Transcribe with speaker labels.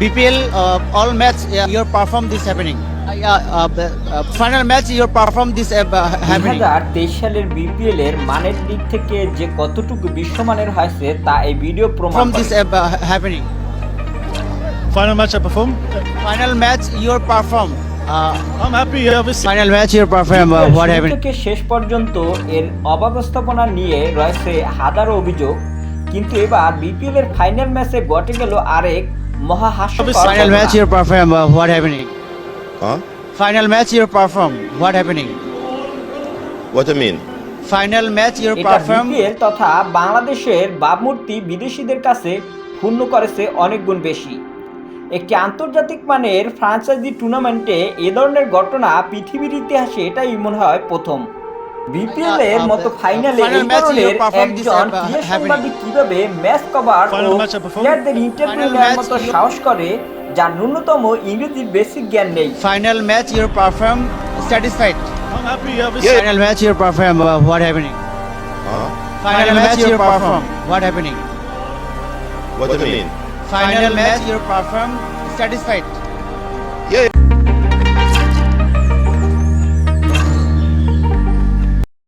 Speaker 1: BPL uh, all match uh, your perform this happening. Uh, uh, uh, your perform this uh, happening.
Speaker 2: হাজার তেইশ সালের BPL এর মানের দিক থেকে যে কতটুকু বিশ্বমানের হয়েছে তা এই ভিডিও প্রমাণ
Speaker 1: From
Speaker 2: করে।
Speaker 1: this uh, happening.
Speaker 3: Final match I performed.
Speaker 1: Final match your perform. Uh,
Speaker 3: I'm happy, obviously.
Speaker 1: final match your perform. Uh, what happened?
Speaker 2: থেকে শেষ পর্যন্ত এর অব্যবস্থাপনা নিয়ে রয়েছে হাজারো অভিযোগ কিন্তু এবার বিপিএল এর ফাইনাল ম্যাচে ঘটে গেল আরেক
Speaker 1: মহা হাস্যকর final
Speaker 4: match
Speaker 1: your perform what happening final match
Speaker 4: your perform what happening
Speaker 1: what mean final
Speaker 2: match
Speaker 1: your
Speaker 2: perform তথা বাংলাদেশের বাবমূর্তি বিদেশিদের কাছে পূর্ণ করেছে অনেক গুণ বেশি। একটি আন্তর্জাতিক মানের ফ্রাঞ্চাইজি টুর্নামেন্টে এ ধরনের ঘটনা পৃথিবীর ইতিহাসে এটাই মনে হয় প্রথম। বিপিএল এর মতো ফাইনালে
Speaker 1: Final
Speaker 2: এই ধরনের একজন
Speaker 1: uh,
Speaker 2: ক্রীড়া. সাংবাদিক কীভাবে ম্যাচ কভার ও. প্লেয়ারদের ইন্টারভিউ নেওয়ার মতো সাহস করে যার ন্যূনতম ইংরেজির বেসিক জ্ঞান নেই
Speaker 1: Final match your perform. Satisfied.
Speaker 3: I'm happy, obviously.
Speaker 1: Final match your perform. Uh, what happening?
Speaker 4: Huh?
Speaker 1: Final match your perform. What happening?
Speaker 4: What do you mean?
Speaker 1: Final match your perform. Satisfied.
Speaker 4: Yeah.